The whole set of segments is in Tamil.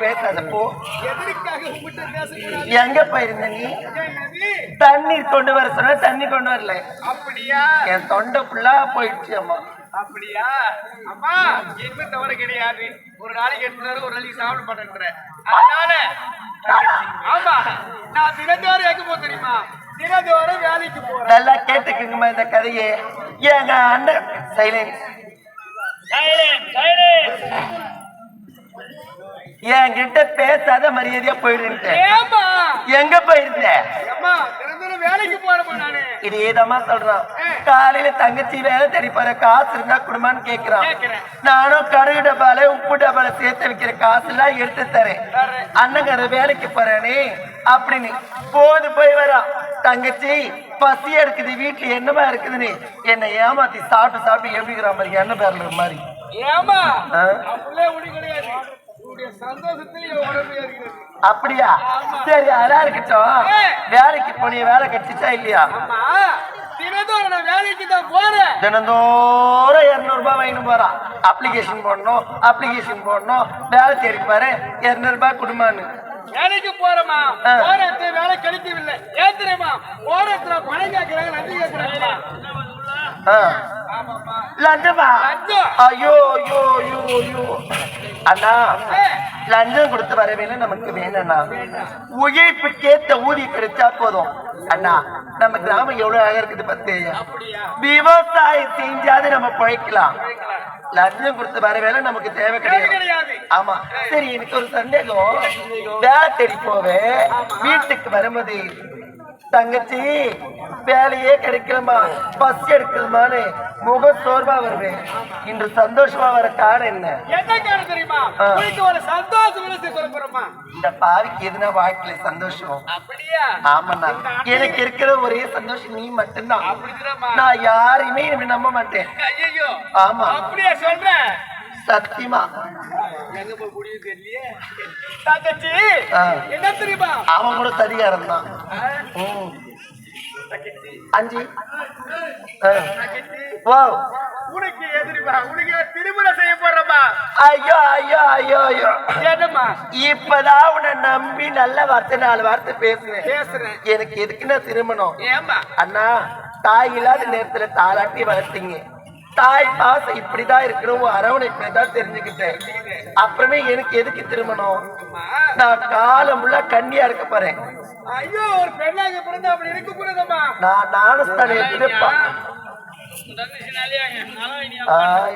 பேசாத போ எதற்காக உங்ககிட்ட பேசக்கூடாது? எங்க போயிருந்த நீ? தண்ணீர் கொண்டு வர சொன்னா தண்ணி கொண்டு வரல. அப்படியா? என் தொண்டை ஃபுல்லா போயிடுச்சு அம்மா. அப்படியா? அம்மா என்ன தவறு கிடையாது. ஒரு நாளைக்கு எட்டு நேரம் ஒரு நாளைக்கு சாப்பிட மாட்டேன்றேன் அதனால ஆமா நான் தினந்தோறும் எங்க போ தெரியுமா? தினந்தோறும் வேலைக்கு போறேன். நல்லா கேட்டுக்குங்கம்மா இந்த கதையை. எங்க அண்ணன் சைலன்ஸ் என்கிட்ட பேசாத மரியாதையா போயிடுன்ட்டு ஏமா எங்க போயிருந்த? அம்மா தினந்தோறும் வேலைக்கு போறேம்மா நானு. சொல்றான்? காலையில தங்கச்சி வேலை போற காசு இருந்தா குடும்பம்னு கேக்குறான். நானும் கடுகு டப்பால உப்பு டப்பால சேர்த்து வைக்கிற காசு எல்லாம் எடுத்து தரேன். அண்ணங்கார வேலைக்கு போறானே அப்படின்னு போது போய் வரான். தங்கச்சி பசி எடுக்குது வீட்டுல என்னமா இருக்குதுன்னு என்னை ஏமாத்தி சாப்பிட்டு சாப்பிட்டு எப்படிங்கிற மாதிரி எண்ணெய் பேரல மாதிரி. ஏமா? அப்படியே? சரி அதெல்லாம் இருக்கட்டும் வேலைக்கு போனிய வேலை கிடைச்சிச்சா இல்லையா? அம்மா தினந்தோறும் நான் வேலைக்கு தான் போறேன். தினந்தோறும் இருநூறு ரூபாய் வாங்கிட்டு போறான் அப்ளிகேஷன் போடணும் அப்ளிகேஷன் போடணும். வேலை தேடி பாரு இருநூறு ரூபாய் கொடுமான்னு. வேலைக்கு போறேம்மா. ஆ. போறதுக்கு வேலை கிடைக்கவில்லை. பணம் கேட்கறாங்க நன்றி லஞ்சம். ஐயோ ஐயோ ஐயோ ஐயோ. அண்ணா லஞ்சம் கொடுத்து வரவேல வேணும் நமக்கு வேணும்ண்ணா. உழைப்புக்கேத்த ஊதியம் கிடைச்சா போதும். அண்ணா நம்ம கிராமம் எவ்வளவு அழகா இருக்குது பத்து. விவசாயம் செஞ்சாது நம்ம பழைக்கலாம். லஞ்சம் கொடுத்து வரவேல நமக்கு தேவை கிடையாது கிடையாது. ஆமா. சரி எனக்கு ஒரு சந்தேகம். வேலை தேடி போவேன். வீட்டுக்கு வரும்போது தங்கச்சி வேலையே கிடைக்கலமா பஸ் எடுக்கலமான்னு முக சோர்வா வருவேன் இன்று சந்தோஷமா வர காரணம் என்ன? இந்த பாவிக்கு எதுனா வாழ்க்கையில சந்தோஷம். ஆமாண்ணா. எனக்கு இருக்கிற ஒரே சந்தோஷம் நீ மட்டும்தான். நான் யாரையுமே நம்ப மாட்டேன். ஆமா. அப்படியா சொல்றேன் சத்தியமா? அவன் கூட சரிகாரம் தான். அஞ்சு. வா உனக்கு எதிரிமா உனக்கு திருமணம் செய்ய போறமா ஐயோ ஐயோ ஐயோ ஐயோ. என்னம்மா? இப்பதான் உன்னை நம்பி நல்ல வார்த்தை நாலு வார்த்தை பேசுனேன். பேசுறேன். எனக்கு எதுக்குன்னா திருமணம்? அண்ணா தாய் இல்லாத நேரத்துல தாளாட்டி வளர்த்தீங்க. தாய் பாசம் இப்படிதான் இருக்கணும் அரவணைப்பை தான் தெரிஞ்சுக்கிட்டேன். அப்புறமே எனக்கு எதுக்கு திருமணம்? நான் காலம் ஃபுல்லா கண்ணியா இருக்க போறேன். ஐயோ ஒரு பெண்ணாக பிறந்தா அப்படி இருக்க கூடாதம்மா நான் நானஸ்தானம் எடுத்துட்டு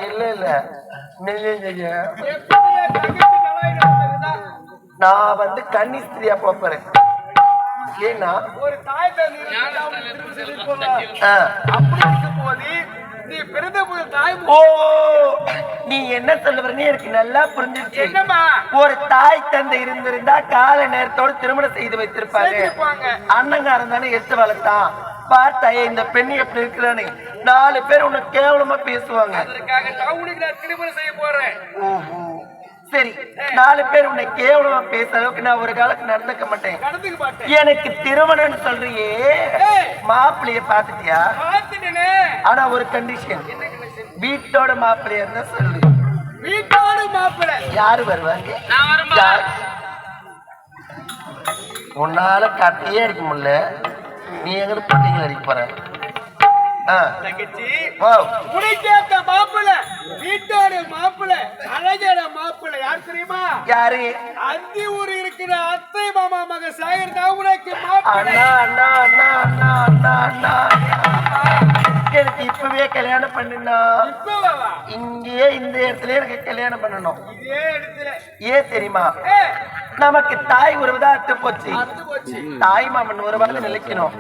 இல்ல இல்ல. வந்து கன்னிஸ்திரியா போறேன். ஏன்னா ஒரு தாய் தந்தை இருந்தா அவங்களுக்கு திருமணம் நீ பிறந்த போது தாய் ஓ நீ என்ன சொல்ல வரீங்க எனக்கு நல்லா புரிஞ்சிருச்சு. என்னம்மா? ஒரு தாய் தந்தை இருந்திருந்தா கால நேரத்தோட திருமணம் செய்து செய்திருப்பாங்க. அண்ணங்காரன் தானே எடுத்து வளர்த்தான். பார்த்தாயே இந்த பெண்ணு எப்படி இருக்கிறானே. நாலு பேர் உன்னை கேவலமா பேசுவாங்க. திருமணம் செய்ய போறேன். ஓஹோ. சரி நாலு பேர் உன்னை கேவலமா பேச அளவுக்கு நான் ஒரு காலத்துக்கு நடந்துக்க மாட்டேன். எனக்கு திருமணம்னு சொல்றியே. மாப்பிள்ளைய பாத்துட்டியா ஆனா ஒரு கண்டிஷன் வீட்டோட மாப்பிள்ளையா இருந்தா சொல்லு. வீட்டோடு மாப்பிள்ளை. யாரு வருவாங்க? உன்னால கட்டையே அடிக்க முடியல. நீ எங்க பட்டிங்களை அடிக்க போற? வீட்டோட மாப்பிள்ளை அழகான மாப்பிள்ளை. யார் தெரியுமா? யாரு? அந்தி ஊர் இருக்கிற அத்தை மாமா மக சாகர் தான் உனக்கு அண்ணா அண்ணா அண்ணா அண்ணா அண்ணா அண்ணா. எனக்கு இப்பவே கல்யாணம் பண்ணுனா இங்கேயே இந்த இடத்துல எனக்கு கல்யாணம் பண்ணணும். ஏன் தெரியுமா? நமக்கு தாய் உறவு தான் அத்து போச்சு. அத்து போச்சு. தாய் மாமன் உறவாக நிலைக்கணும்.